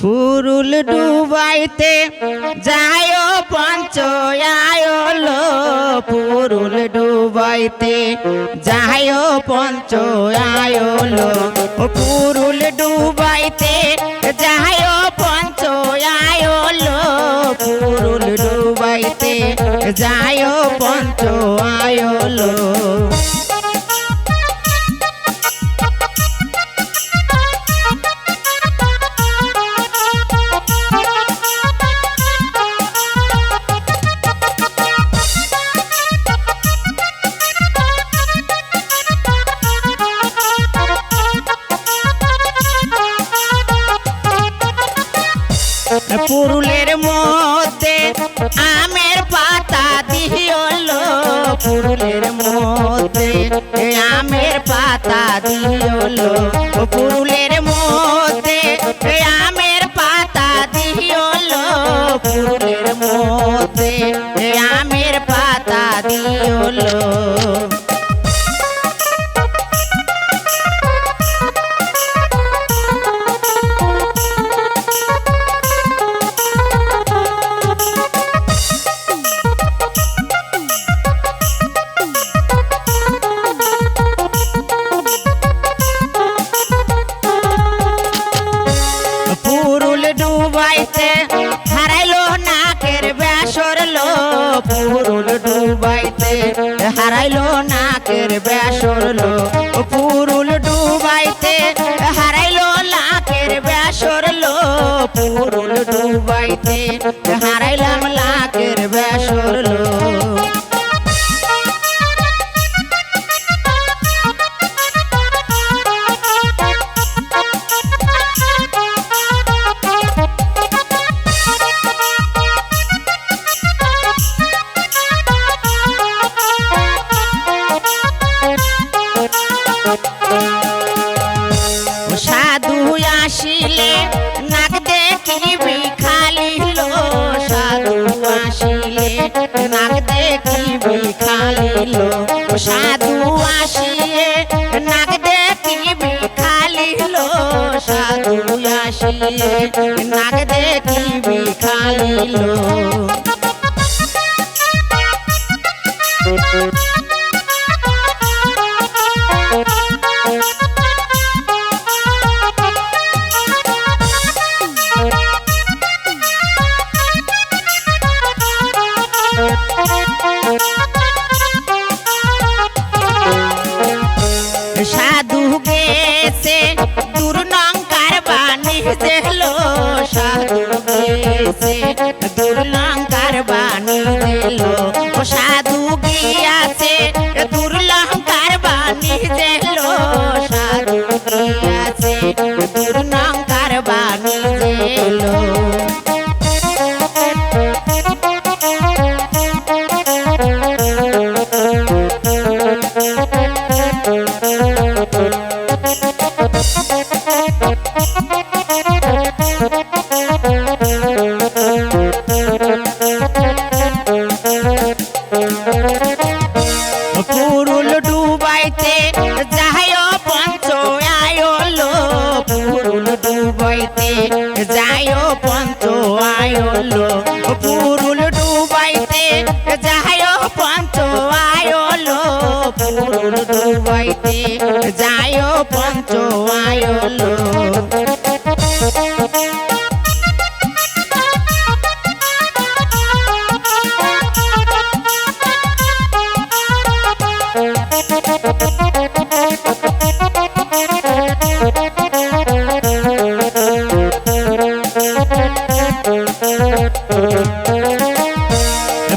পুরুল ডুবাইতে যায় পঞ্চ আয়লো পুরুল ডুবাইতে যায় পঞ্চ আয়লো পুরুল ডুবাইতে যায় পঞ্চ আয়লো পুরুল ডুবাইতে যায় দিওলো পুরুলের মধ্যে আমের পাতা দিওলো পুরুলের মধ্যে আমের পাতা দিওলো হারাইলো নাকের ব্যাসরলো পুরুল ডুবাইতে হারাইলো নাকের ব্যাসরলো পুরুল ডুবাইতে হারাইলাম লাকের বেসরলো খালিল সাধু আসিয়ে নাক দেখিবি খালিল সাধু আসিয়ে নাক দেখিবি খালিল সাধু দুর্লঙ্কার বাণী দিলো ও সাধু গিয়াছে দুর্লঙ্কার বাণী দিলো সাধু গিয়াছে দুর্লঙ্কার বাণী দিলো পুরুল ডুবাইতে যায় পন্থ আয়লো পুরুল ডুবাইতে যায় পন্থ আয়লো পুরুল ডুবাইতে যায় পন্থ আয়লো।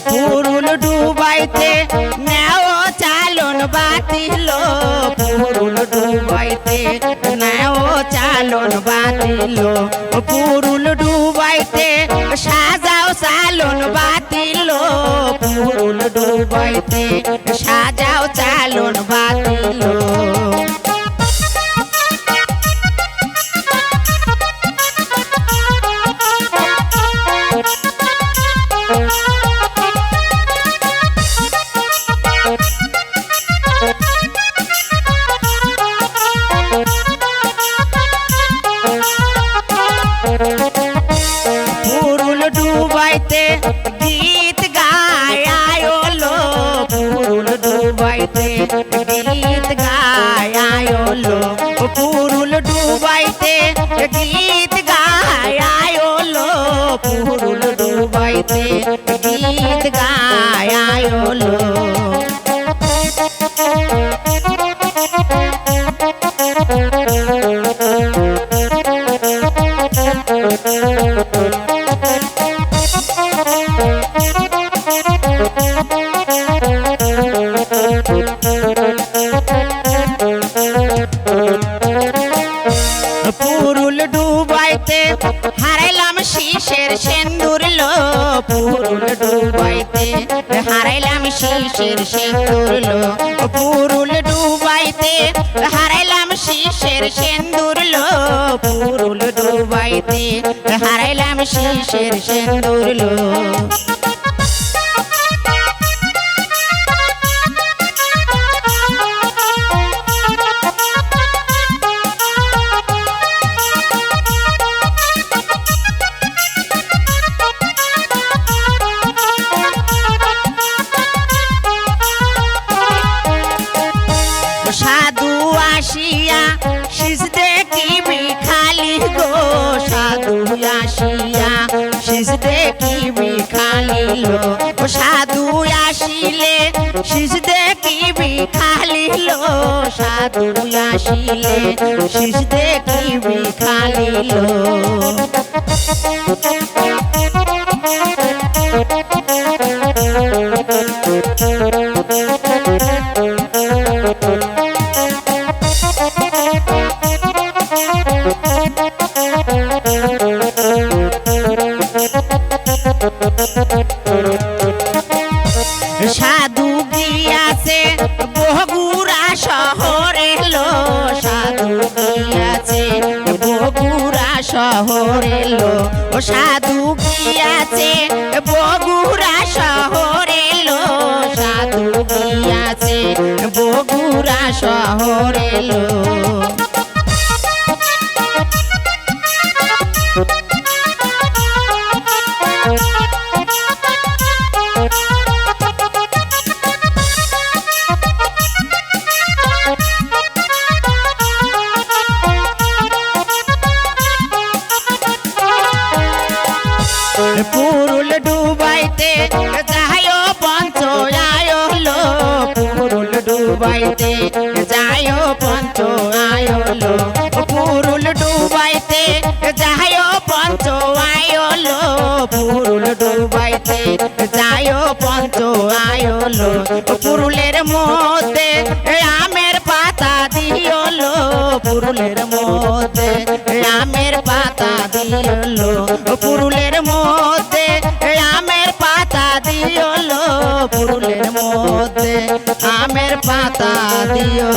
পুরুল ডুবাইতে নেও চালন বাতিল। পুরুল ডুবাইতে নেও চালন বাতিল। পুরুল ডুবাইতে সাজাও চালন বাতিল। পুরুল ডুবাইতে সাজাও চালন বাতিল। পায়লো শীষের সেন্দুর লো পুরুল ডুবাইতে হারাইলাম শীষের সেন্দুর লো। পুরুল ডুবাইতে হারাইলাম শীষের সেন্দুর সাধু আসিয়া শিস দেখিবি খালি গো? সাধু আসিয়া শিস দেখিবি খালি লো সাধু আসিলে শিস দেখিবি খালি লো সাধু আসিলে শিস দেখিবি খালি লো শহরে লো ও সাধু গিয়াছে বগুড়া শহরে লো সাধু গিয়াছে বগুড়া শহরে লো পুরুল ডুবাইতে যায়ও পঞ্চ আয়ো লো পুরুল ডুবাইতে যায়ও পঞ্চ আয়ো লো পুরুল ডুবাইতে যায়ও পঞ্চ লো পুরুল ডুবাইতে যায়ও পঞ্চ আয়ো লো পুরুলের মধ্যে আমের পাতা দিও লো পুরুলের মধ্যে আমের পাতা দিও লো পুরুলের পুরুলের মধ্যে আমের পাতা দিও